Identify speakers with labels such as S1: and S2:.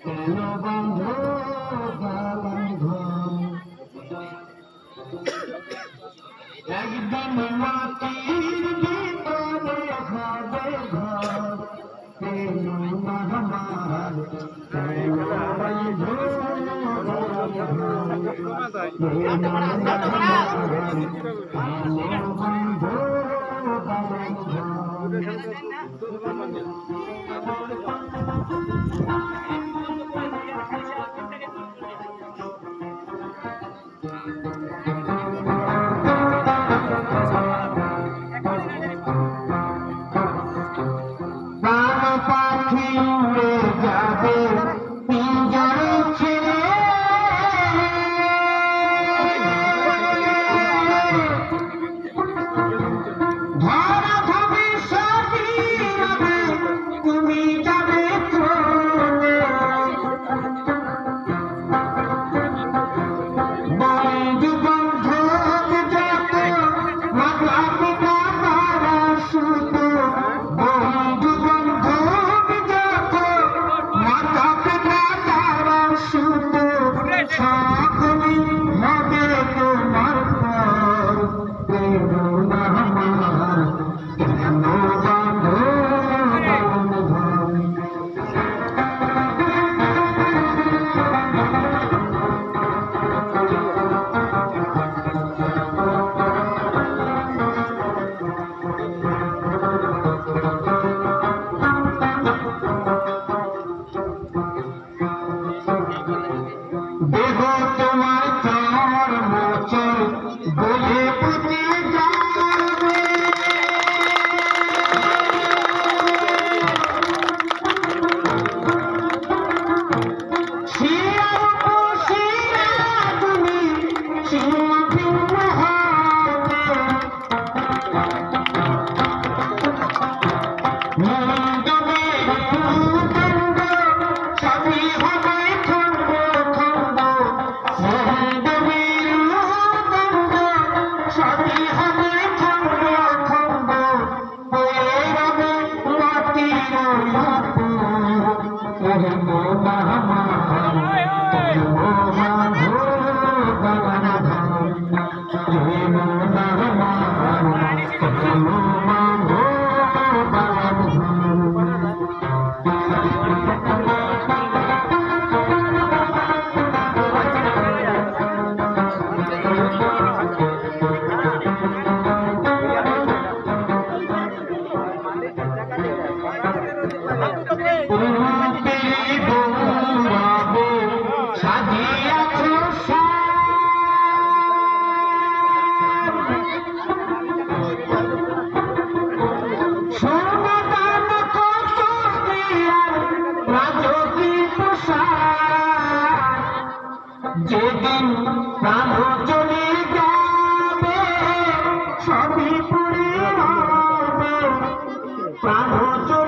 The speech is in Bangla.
S1: কেন বন্ধ একদম মাটির ভিতরে হবে ঘর কেন মহামার কেন বন্ধ কেন বন্ধ বন্ধ যাবে। দেখো তোমার চার বছর বলে माता माता যেদিন প্রাণ চলে যাবে সবই পুরে হবে। প্রাণ চলে